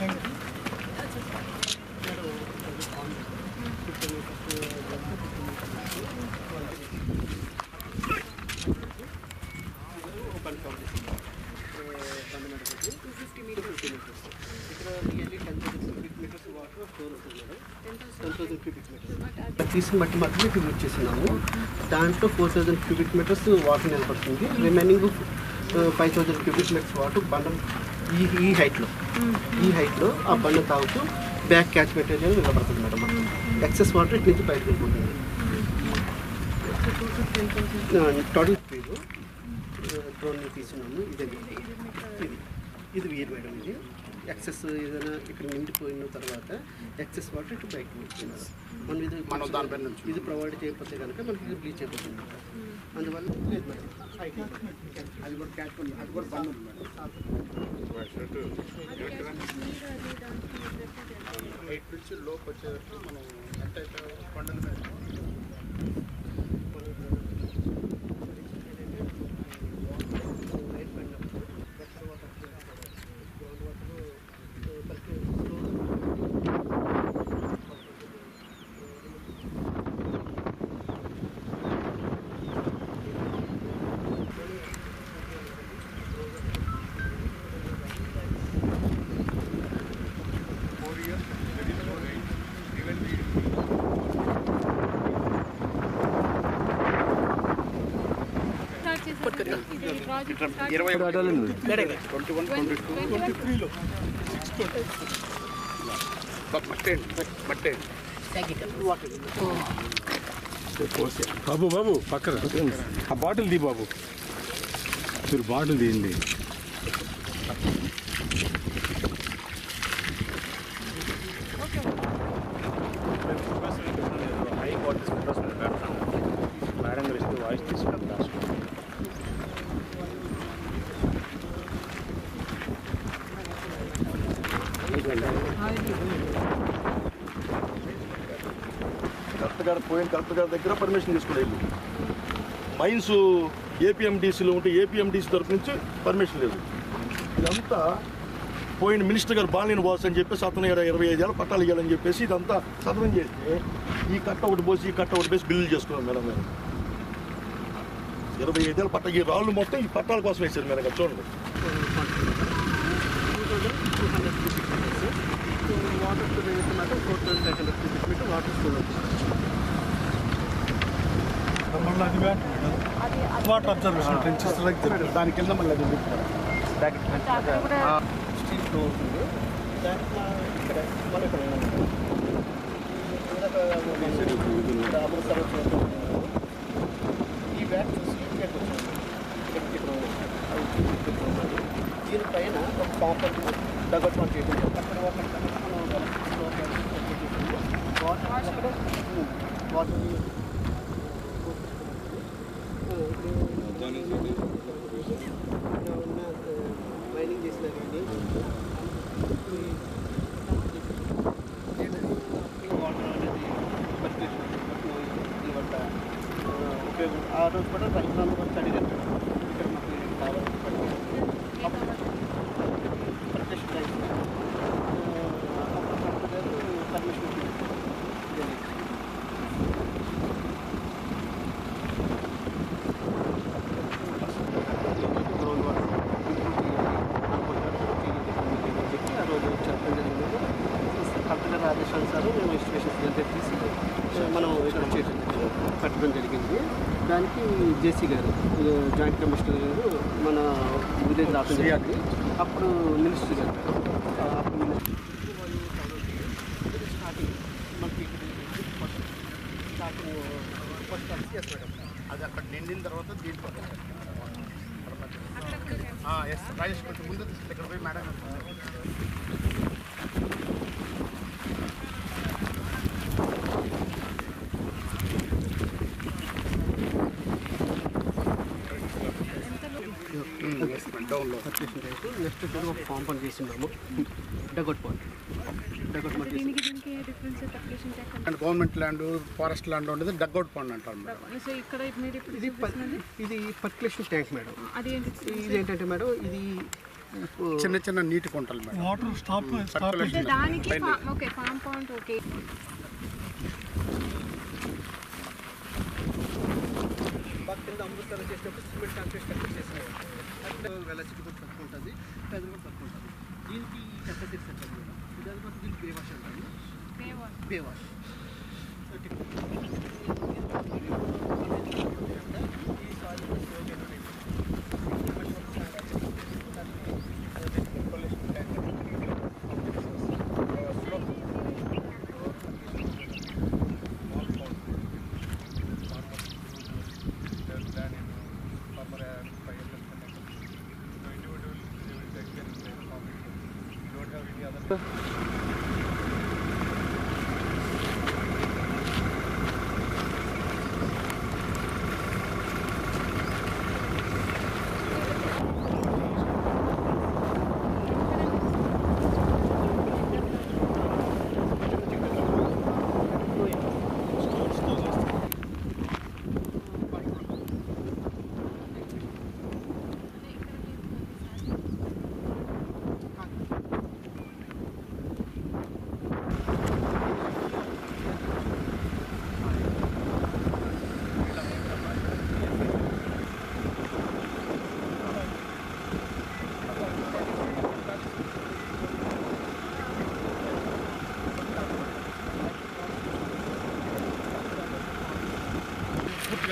Thank you. తీసిన మట్టి మాత్రమే ట్యూబ్ చేస్తున్నాము. దాంట్లో four thousand cubic metres water నిలబడుతుంది. Remaining five thousand cubic metres water బండం ఈ ఈ హైట్లో ఈ హైట్లో ఆ బండ తాగుతూ బ్యాక్ క్యాచ్ మెటీరియల్ నిలబడుతుంది మేడం ఎక్సెస్ వాటర్ ఇటు నుంచి బయటకు వెళ్ళిపోతుంది. టోటల్ స్పీడ్ డ్రోన్ తీసుకున్నాము ఇదే ఇది. ఇది వీర్ మేడం ఇది. ఎక్సెస్ ఏదైనా ఇక్కడ నిండిపోయిన తర్వాత ఎక్సెస్ వాటర్ ఇటు బయటకు వచ్చినారు మనం ఇది మనం దానిపైన నుంచి. ఇది ప్రొవైడ్ చేయకపోతే కనుక మనకి ఇది బ్లీచ్ అయిపోతుంది అందువల్ల లేదు మేడం అది కూడా క్యాచ్ ఉంది అది కూడా బంద్ ఉంది మేడం ఎయిట్ నుంచి లోపు వచ్చేటట్టు మనం ఎంత అయితే మీద ఇరవై twenty one twenty two twenty త్రీలో మట్టేయండి మట్టేయండి బాబు బాబు పక్కన. ఆ బాటిల్ తీ బాబు. మీరు బాటిల్ తీయండి. కలెక్టర్ గారు పోయిన కలెక్టర్ గారి దగ్గర పర్మిషన్ తీసుకుని వెళ్ళి. మైన్స్ ఏపీఎండిసిలో ఉంటే ఏపీఎండిసి తరఫు నుంచి పర్మిషన్ లేదు. ఇదంతా పోయిన మినిస్టర్ గారు బాలిన బాస్ అని చెప్పేసి అతను ఇరవై ఐదు ఐదేళ్ళు పట్టాలు ఇవ్వాలని చెప్పేసి ఇదంతా సదనం చేస్తే ఈ కట్ట ఒకటి పోసి ఈ కట్ట ఒకటి పోసి బిల్లు చేసుకున్నాం మేడం మేము ఇరవై ఐదేళ్ళ పట్ట ఈ రాళ్ళు మొత్తం ఈ పట్టాల కోసం వేసారు మేడం ఇక్కడ చూడండి. వాటర్ స్టోరేజ్ అయితే మాత్రం four thousand five hundred cubic metre water storage water observation trenches దాని కింద మళ్ళీ అది స్టీల్ ఫ్లో ఉంటుంది దాంట్లో ఇక్కడ మన ఇక్కడ ఈ బ్యాగ్ చూసి ఇక్కడ దీనిపైన ఒక కాంపౌండ్ దగ్గర చేయడం అక్కడ ఒక మనం వాటర్ అక్కడ వాటర్ మైనింగ్ చేసినా కానీ వాటర్ అనేది ఇవంట ఉపయోగం ఆ రోజు కూడా రైతులను కూడా స్టడీ చేస్తాం ఇక్కడ మాకు ఇది కావాలి ప్రత్యక్ష రైతు పర్మిషన్ గ్రౌండ్ వాటర్ చెప్పి ఆ రోజు చెప్పడం జరిగింది ఆదేశానుసారం మేము ఎస్టిమేషన్ దగ్గర తీసి మనం ఇక్కడ చేయడం కట్టడం జరిగింది. దానికి జేసీ గారు జాయింట్ కమిషనర్ గారు మన విలేజ్ రావడం జరిగింది అప్పుడు మినిస్టర్ గారు అప్పుడు మినిస్టర్ స్టార్టింగ్ మనకి స్టార్టింగ్ ఫస్ట్ అది అక్కడ నిండిన తర్వాత దీంట్లో ఎస్ రాజేష్ కొంచెం ముందు తీసుకెళ్ళి ఇక్కడ పోయి మేడం నెక్స్ట్ వచ్చి ఒక ఫామ్ పని చేస్తున్నాము dugout point dugout point and government land forest land ఉండేది డగ్అవుట్ పాండ్ అంటారు మేడం. అంటే ఇక్కడ ఇది ఇది పర్క్యులేషన్ ట్యాంక్ మేడం. అది ఏంటి? ఇది ఏంటంటే మేడం ఇది చిన్న చిన్న నీటి కుంటలు మేడం. వాటర్ స్టాప్ అంటే దానికి ఓకే ఫామ్ పాయింట్ ఓకే. బాగా కింద అమృతాలు చేసినప్పుడు సిమెంట్ కాంక్రీట్ స్ట్రక్చర్ చేసినాయి అట్లా వెలసిటీ కూడా తక్కువ ఉంటుంది ప్రెజర్ కూడా తక్కువ ఉంటుంది. దీనికి కెపాసిటీ సెట్ మేడం ఇది అది మాత్రం దీనికి బే వాష్ అంటారు బే వాష్ పూర్తిగా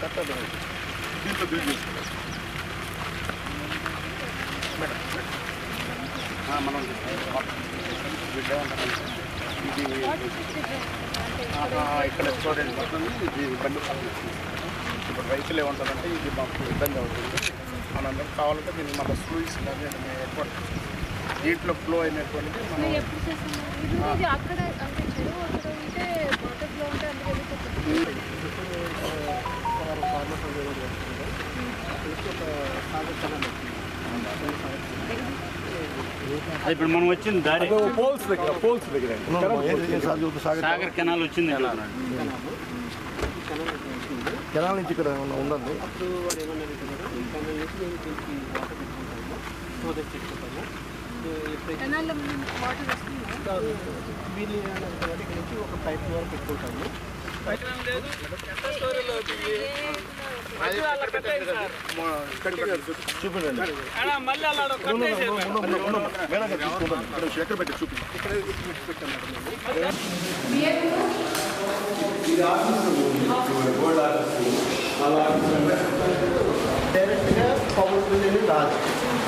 కట్టదు దీంట్లో బిల్డ్ చేసుకుంటాం మనం ఇది ఇక్కడ స్టోరేజ్ పడుతుంది ఇది బండి పక్కన ఇప్పుడు రైతులు ఏముంటుందంటే ఇది మాకు ఇబ్బంది అవుతుంది మనందరం కావాలంటే దీన్ని మన స్లూయిస్ కానీ ఏదైనా ఏర్పాటు దీంట్లో ఫ్లో అయినటువంటిది మనం ఇప్పుడు మనం వచ్చిన దారి. పోల్స్ దగ్గర పోల్స్ దగ్గర. సాగర్ కెనాల్ వచ్చింది వచ్చింది కెనాల్ నుంచి ఇక్కడ ఏమన్నా ఉందండి? అప్పుడు వాడు ఏమన్నారు నుంచి నేను దీనికి వాటర్ వీళ్ళు ఇక్కడ నుంచి ఒక పైప్ వరకు పెట్టుకుంటాము తీసుకోండి. ఇక్కడ ఎక్కడ పెట్టి చూపించండి ఇక్కడ పెట్టాం డైరెక్ట్గా పవర్ బిల్ అనేది రాదు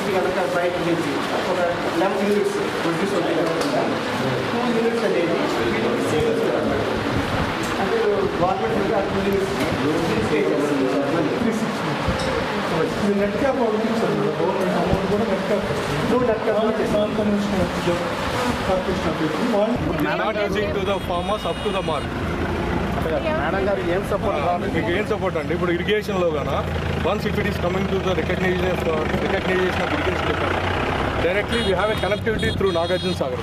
ఇది కనుక బయట నుంచి ఒక లెవెన్ యూనిట్స్ ప్రొడ్యూస్ అవుతాయి కనుక టూ యూనిట్స్ అనేది సేల్స్ అంటే గవర్నమెంట్ నెట్ క్యాప్ పంపించారు గవర్నమెంట్ అమౌంట్ కూడా నెట్ క్యాప్ నువ్వు net not using to the farmers up to the mark madam గారు ఏం సపోర్ట్ కావాలి? మీకు ఏం సపోర్ట్ అండి? ఇప్పుడు ఇరిగేషన్లో గాన? Once if it is coming to the recognisation recognisation of irrigation directly we have a connectivity through Nagarjuna Sagar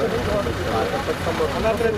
Gracias.